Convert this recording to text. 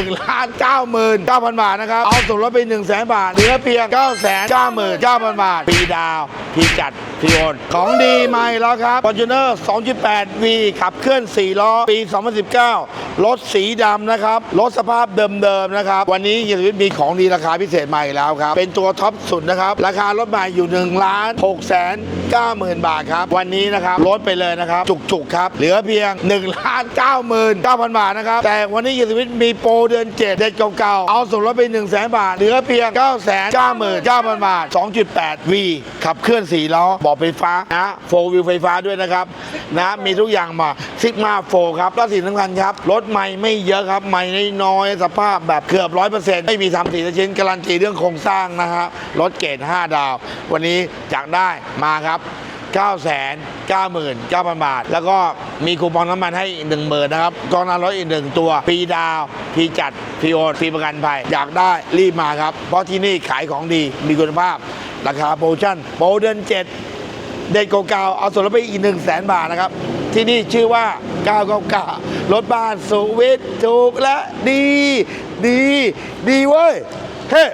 1ล้าน9 9 0 0 0บาทนะครับ เอาส่วนลดไป1 0 0 0 0 0บาท เหลือเพียง9 9 9 9 0 0บาทฟรีดาวฟรีจัดฟรีโอนของดีใหม่แล้วครับ Fortuner 2.8 V ขับเคลื่อน 4 ล้อ ปี 2019 รถสีดำนะครับ รถสภาพเดิมๆนะครับ วันนี้เฮียสวิทย์มีของดีราคาพิเศษใหม่แล้วครับ เป็นตัวท็อปสุดนะครับ ราคารถใหม่อยู่1ล้าน6แสน9หมื่นบาทครับ วันนี้นะครับลดไปเลยนะครับ จุกๆครับ เหลือเพียง1ล้าน9หมื่น9พันบาทนะครับ แต่วันนี้เฮียสวิทย์มีโปรเดือน 7 เด็ดเก่าๆ เอาส่วนลดไป 1 0 0 0 0 0 บาท เหลือเพียง9แสน9หมื่น9พันบาท 2.8 V ขับเคลื่อน 4 ล้อ บอกไฟฟ้านะโฟวิวไฟฟ้าด้วยนะครับ นะมีทุกอย่างมาซิกมาโฟครับแล้วสิ่งสำคัญครับ รถใหม่ไม่เยอะครับใหม่น้อยๆสภาพแบบเกือบร้อยเปอร์เซนต์ไม่มีทำสีชิ้นการันตีเรื่องโครงสร้างนะฮะรถเกรด5 ดาว วันนี้จากได้มาครับ 9 9 9 0 0 0 บาท แล้วก็มีคูปองน้ำมันให้อีกหนึ่งหมื่นนะครับกองน้ำรถอีกหนึ่งตัวฟรีดาวฟรีจัดฟรีโอนฟรีประกันภัย อยากได้รีบมาครับ เพราะที่นี่ขายของดีมีคุณภาพ ราคาโปรโมชั่นโปรเดือน7 เด็กเก่าๆเอาส่วนลดไปอีก1 0 0 0 0แสนบาทนะครับ ที่นี่ชื่อว่า 999รถบ้านสุวิทย์ถูกและดี ดี ดีเว้ยเฮ้